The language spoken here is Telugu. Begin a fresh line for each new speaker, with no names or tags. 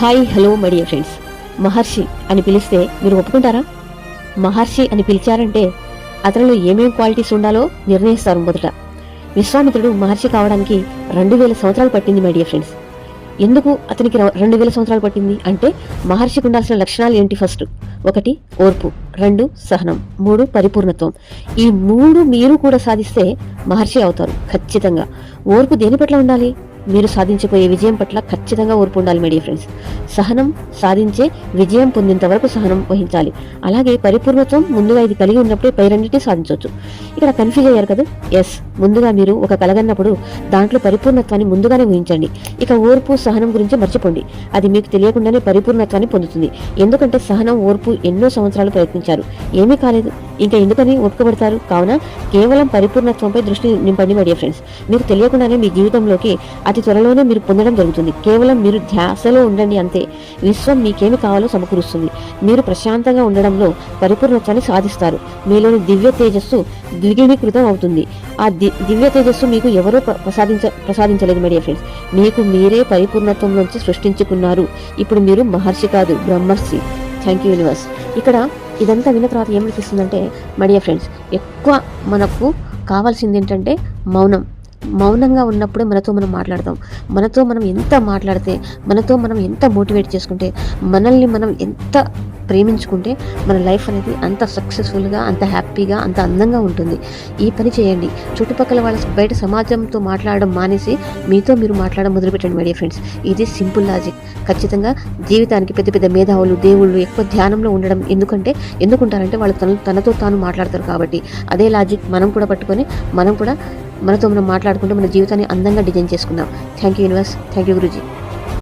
Hi hello my dear friends. మహర్షి అని పిలిస్తే మీరు ఒప్పుకుంటారా? మహర్షి అని పిలిచారంటే అతనిలో ఏమేం క్వాలిటీస్ ఉండాలో నిర్ణయిస్తారు మొదట. విశ్వామిత్రుడు మహర్షి కావడానికి రెండు వేల సంవత్సరాలు పట్టింది మై డియర్ ఫ్రెండ్స్. ఎందుకు అతనికి రెండు వేల సంవత్సరాలు పట్టింది? అంటే మహర్షికి ఉండాల్సిన లక్షణాలు ఏంటి ఫస్ట్? ఒకటి ఓర్పు. రెండు సహనం. మూడు పరిపూర్ణత్వం. ఈ మూడు మీరు కూడా సాధిస్తే మహర్షి అవుతారు ఖచ్చితంగా. ఓర్పు దేని పట్ల ఉండాలి? మీరు సాధించబోయే విజయం పట్ల ఖచ్చితంగా ఓర్పు ఉండాలి మీడియా ఫ్రెండ్స్ సహనం సాధించే విజయం పొందేంత వరకు సహనం వహించాలి. అలాగే పరిపూర్ణత్వం ముందుగా ఇది కలిగి ఉన్నప్పుడే పై సాధించవచ్చు. ఇక్కడ కన్ఫ్యూజ్ అయ్యారు కదా? ఎస్ ముందుగా మీరు ఒక కలగన్నప్పుడు దాంట్లో పరిపూర్ణత్వాన్ని ముందుగానే ఊహించండి. ఇక ఓర్పు సహనం గురించి మర్చిపోండి. అది మీకు తెలియకుండానే పరిపూర్ణత్వాన్ని పొందుతుంది. ఎందుకంటే సహనం ఓర్పు ఎన్నో సంవత్సరాలు ప్రయత్నించారు. ఏమీ కాలేదు. ఇంకా ఎందుకని ఒప్పుకబడతారు? కావున కేవలం పరిపూర్ణత్వంపై దృష్టి నింపండి మై డియర్ ఫ్రెండ్స్ మీకు తెలియకుండానే మీ జీవితంలోకి అతి త్వరలోనే మీరు పొందడం జరుగుతుంది. కేవలం మీరు ధ్యాసలో ఉండండి అంతే. విశ్వం మీకేమి కావాలో సమకూరుస్తుంది. మీరు ప్రశాంతంగా ఉండడంలో పరిపూర్ణత్వాన్ని సాధిస్తారు. మీలోని దివ్య తేజస్సు ద్విగుణీకృతం అవుతుంది. ఆ ది దివ్య తేజస్సు మీకు ఎవరో ప్రసాదించ ప్రసాదించలేదు మై డియర్ ఫ్రెండ్స్ మీకు మీరే పరిపూర్ణత్వం నుంచి సృష్టించుకున్నారు. ఇప్పుడు మీరు మహర్షి కాదు బ్రహ్మర్షి. థ్యాంక్ యూ యూనివర్స్ ఇక్కడ ఇదంతా విన్న తర్వాత ఏమనిపిస్తుందంటే మడియా ఫ్రెండ్స్ ఎక్కువ మనకు కావాల్సింది ఏంటంటే మౌనం. మౌనంగా ఉన్నప్పుడే మనతో మనం మాట్లాడతాం మనతో మనం ఎంత మాట్లాడితే మనతో మనం ఎంత మోటివేట్ చేసుకుంటే మనల్ని మనం ఎంత ప్రేమించుకుంటే మన లైఫ్ అనేది అంత సక్సెస్ఫుల్గా అంత హ్యాపీగా అంత అందంగా ఉంటుంది. ఈ పని చేయండి. చుట్టుపక్కల వాళ్ళ బయట సమాజంతో మాట్లాడడం మానేసి మీతో మీరు మాట్లాడడం మొదలుపెట్టండి మై ఫ్రెండ్స్ ఇది సింపుల్ లాజిక్ ఖచ్చితంగా జీవితానికి పెద్ద పెద్ద మేధావులు దేవుళ్ళు ఎక్కువ ధ్యానంలో ఉండడం ఎందుకంటే ఎందుకుంటారంటే వాళ్ళు తన తనతో తాను మాట్లాడతారు కాబట్టి. అదే లాజిక్ మనం కూడా పట్టుకొని మనం కూడా మనతో మనం మాట్లాడుకుంటూ మన జీవితాన్ని అందంగా డిజైన్ చేసుకుందాం. Thank you universe thank you Guruji.